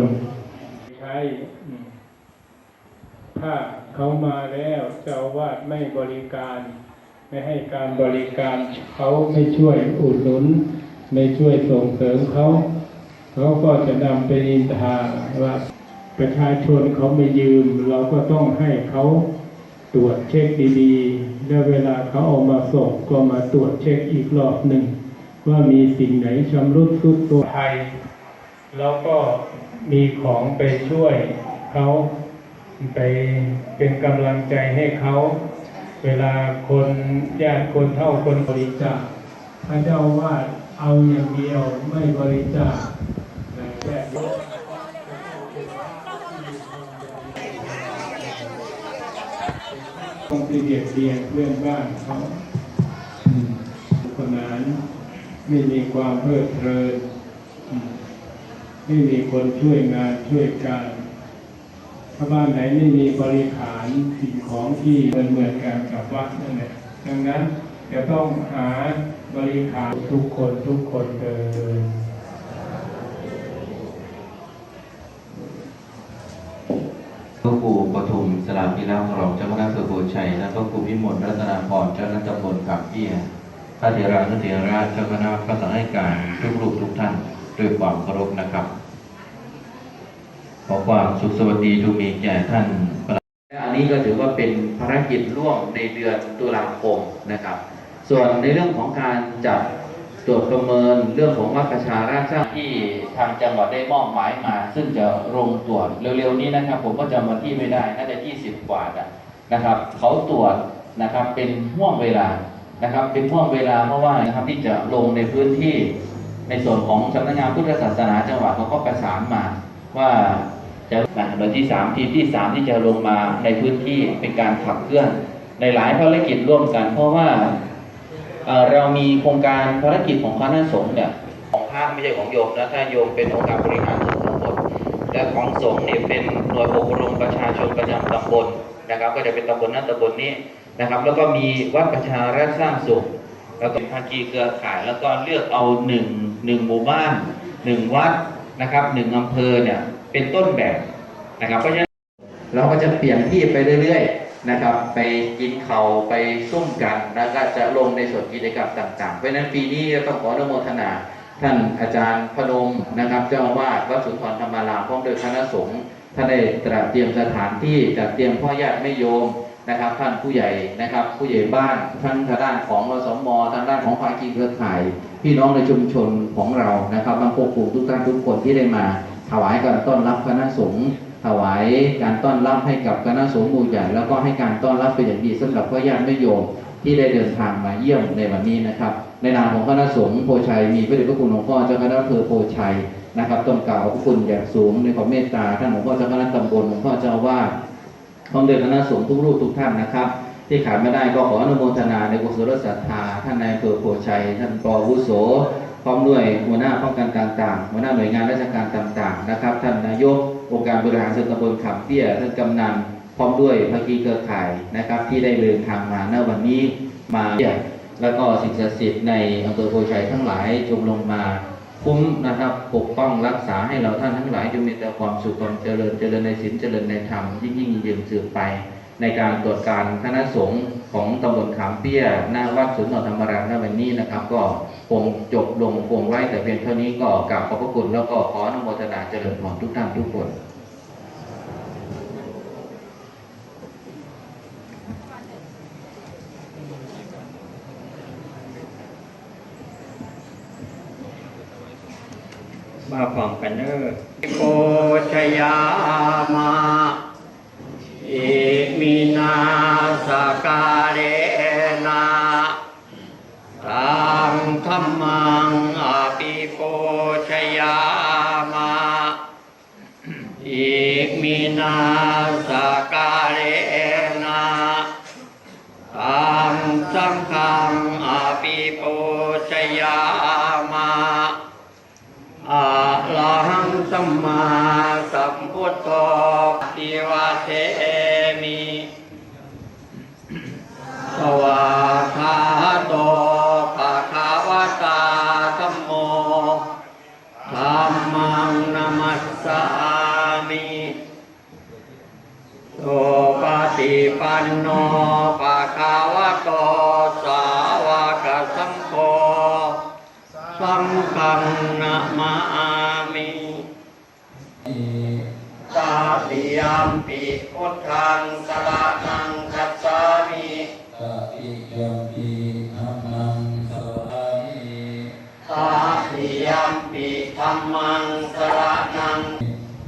น ใช้ถ้าเขามาแล้วเจ้าอาวาดไม่บริการ ไม่ให้การบริการเขาไม่ช่วยอุดหนุน ไม่ช่วยส่งเสริมเขา เขาก็จะนำไปนินทาว่าประชาชนเขาไม่ยืม เราก็ต้องให้เขาตรวจเช็คดีๆ แล้วเวลาเขาเอามาส่งก็มาตรวจเช็คอีกรอบหนึ่ง ว่ามีสิ่งไหนชำรุดทรุดตัวไทยแล้วก็ มีของไปช่วยเขาไปเป็นกำลังใจให้เขาเวลาคนญาติคนเท่าคนบริจาคพระเจ้าว่าเอาอย่างเดียวไม่บริจาคแต่แค่ต้องไปเบียดเบียนเพื่อนบ้านเขาคนนั้นไม่มีความเพลิดเพลิน ไม่มีคนช่วยงานช่วยการถ้าบ้านไหนไม่มีบริขารสิ่งของที่เหมือนเหมือนกันกับวัดนั่นแหละดังนั้นจะต้องหาบริขารทุกคนทุกคนเดินพระครูปทุมสลามิลาของเราเจ้าคณะอำเภอโพชัยและพระครูวิมลรัตนาพรเจ้าคณะตำบลกับเอี้ยพระเถระนุเถระเจ้าคณะพระสังฆการทุกรูปทุกท่าน ด้วยความเคารพนะครับขอความสุขสวัสดีจงมีแก่ท่านและอันนี้ก็ถือว่าเป็นภารกิจร่วมในเดือนตุลาคมนะครับ ส่วนในเรื่องของการจัดตรวจประเมินเรื่องของวัดประชาราชาที่ทางจังหวัดได้มอบหมายมา ซึ่งจะลงตรวจเร็วๆนี้นะครับ ผมก็จำวันที่ไม่ได้น่าจะ 20 กว่านนะครับ เขาตรวจนะครับเป็นห่วงเวลานะครับ เป็นห่วงเวลาเพราะว่านะครับที่จะลงในพื้นที่ ในส่วนของสำนักงานพุทธศาสนาจังหวัดเขาก็ประสานมาว่าจะนะวันที่สามทีมที่สามที่จะลงมาในพื้นที่เป็นการขับเคลื่อน ในหลายภารกิจร่วมกัน เพราะว่าเออเรามีโครงการภารกิจของคณะสงฆ์เนี่ยของพระไม่ใช่ของโยมนะถ้าโยมเป็นองค์การบริหารส่วนตำบลแต่ของสงฆ์เนี่ยเป็นหน่วยอบรมประชาชนประจำตำบลนะครับ ก็จะเป็นตำบลนั้นตำบลนี้นะครับ แล้วก็มีวัดประชารัฐสร้างสุขแล้วก็ภาคีเครือข่ายแล้วก็เลือกเอาหนึ่ง หนึ่งหมู่บ้านหนึ่งวัดนะครับหนึ่งอำเภอเนี่ยเป็นต้นแบบนะครับเพราะฉะนั้นเราก็จะเปลี่ยนที่ไปเรื่อยๆนะครับ ไปกินเขาไปซุ่มกันแล้วก็จะลงในส่วนกิจกรรมต่าง ๆ เพราะฉะนั้นปีนี้ต้องขออนุโมทนาท่านอาจารย์พนมนะครับ เจ้าอาวาสวัดสุนทรธรรมารามพร้อมโดยคณะสงฆ์ท่านได้ตระเตรียมสถานที่จัดเตรียมพ่อญาติไม่โยม นะครับ ท่านผู้ใหญ่นะครับ ผู้ใหญ่บ้านท่านทางด้านของรสมทางด้านของภาคีเครือข่าย พี่น้องในชุมชนของเรานะครับบางพวกทุกท่านทุกคนที่ได้มา ถวายการต้อนรับคณะสงฆ์ถวายการต้อนรับให้กับคณะสงฆ์หมู่ใหญ่แล้วก็ให้การต้อนรับเป็นอย่างดีสำหรับพ่อญาติแม่โยมที่ได้เดินทางมาเยี่ยมในวันนี้นะครับ ในนามของคณะสงฆ์โพชัยมีพระเดชพระคุณหลวงพ่อเจ้าคณะอำเภอโพชัยนะครับต้องกล่าวขอบพระคุณอย่างสูงในความเมตตาท่านหลวงพ่อเจ้าคณะตำบลหลวงพ่อเจ้าอาวา สพร้อมด้วยคณะสงฆ์ทุกรูปทุกท่านนะครับ ที่ขาดไม่ได้ก็ขออนุโมทนาในกุศลศรัทธาท่านนายอำเภอโพชัย ท่านปอวุโส พร้อมด้วยหัวหน้าป้องกันต่างๆหัวหน้าหน่วยงานราชการต่างๆนะครับ ท่านนายกองค์การบริหารส่วนตำบลขามเตี้ยท่านกำนันพร้อมด้วยภาคีเครือข่ายนะครับ ที่ได้เดินทางมาณวันนี้มาเยี่ยมแล้วก็สิ่งศักดิ์สิทธิ์ในอำเภอโพชัยทั้งหลายจงลงมา คุ้มนะครับปกป้องรักษาให้เราท่านทั้งหลายจงมีแต่ความสุขความเจริญเจริญในศีลเจริญในธรรมยิ่งยิ่งยืนสืบไป ในการตรวจการคณะสงฆ์ของตำบลขามเปี้ยหน้าวัดสุนทรธรรมรามในวันนี้นะครับ ก็คงจบลงคงไว้แต่เพียงเท่านี้ก็กราบขอบพระคุณแล้วก็ขออนุโมทนาเจริญพรทุกท่านทุกคน มาพร้อมกันเด้อโกชยามาเอมินาสกาเลนะตังธรรมังอภิโกชยามาเอมินาสกาเลนะตังสังฆังอภิโกชยามาอะ ลังสัมมาสัมพุทโธติวาเทมิสวาคาโตปะคาวตาสัมโมธรรมังนามัสสามิโตปฏิปันโนปะคาวโตสาวกสังโฆสังฆนามา ยมปิพุทธังสระนังคัจฉามิตติยัมปีธัมมังสวามิตาติยมปิธรรมังสระนัง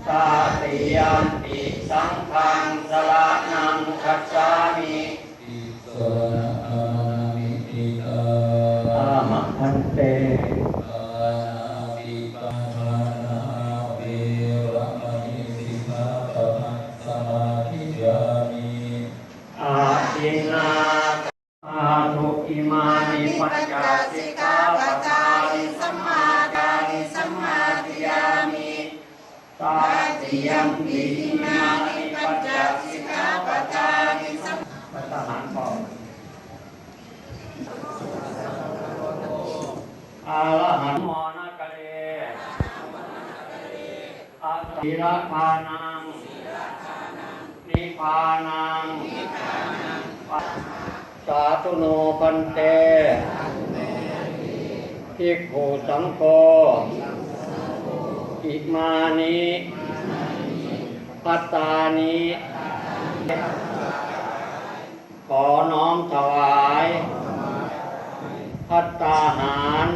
ตาติยมปิสังฆังสระนังคัจฉามิอิสระอานามิอิตาอามะพันเต ตาติยมปิอิมานิปัญจสิกาปะทานิสัมมาทหารก่อนอาละหันมอนะกะเลอาติระพานังนิพพานังสาธุโนปันเตภิกขุสังโฆ อิมานิพัตตานิขอน้อมถวาย พัตตาหาร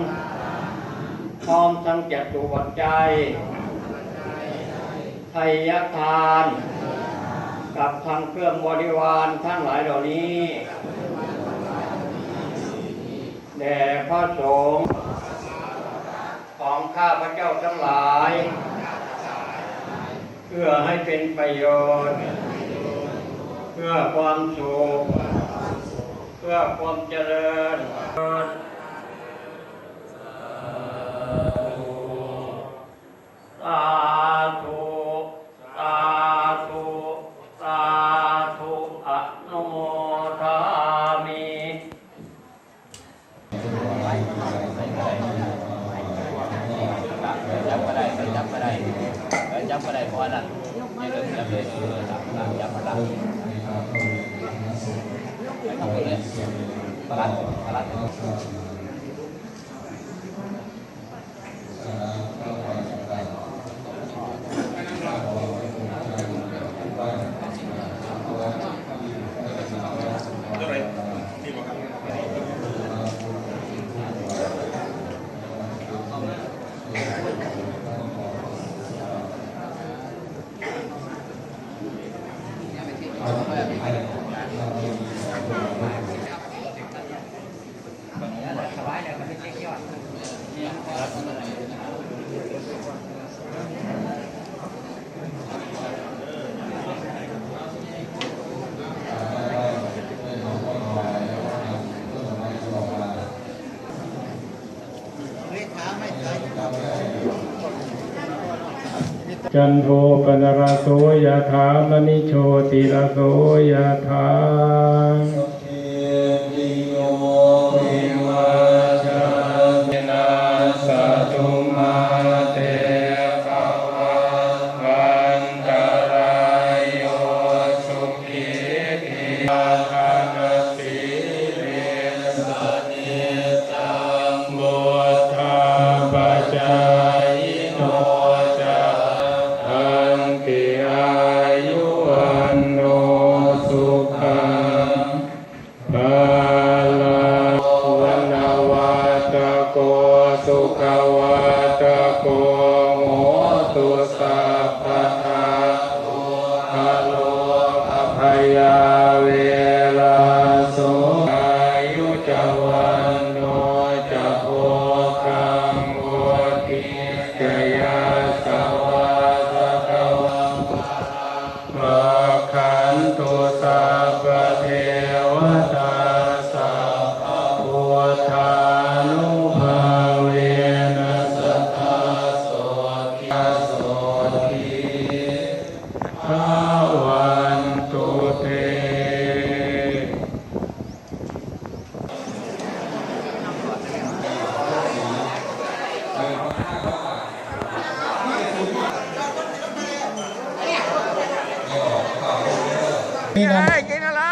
พร้อมทั้งจตุปัจจัยไทยทาน กับทางเครื่องบริวารทั้งหลายเหล่านี้แด่พระสงฆ์ ของข้าพระเจ้าทั้งหลาย เพื่อให้เป็นประโยชน์ เพื่อความสุขเพื่อความเจริญ ป จันโทปนรโสยถามณิโชติรโสยถา สุขวัต กินอะไรกินอะไร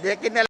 เดี๋ยวกินอะไร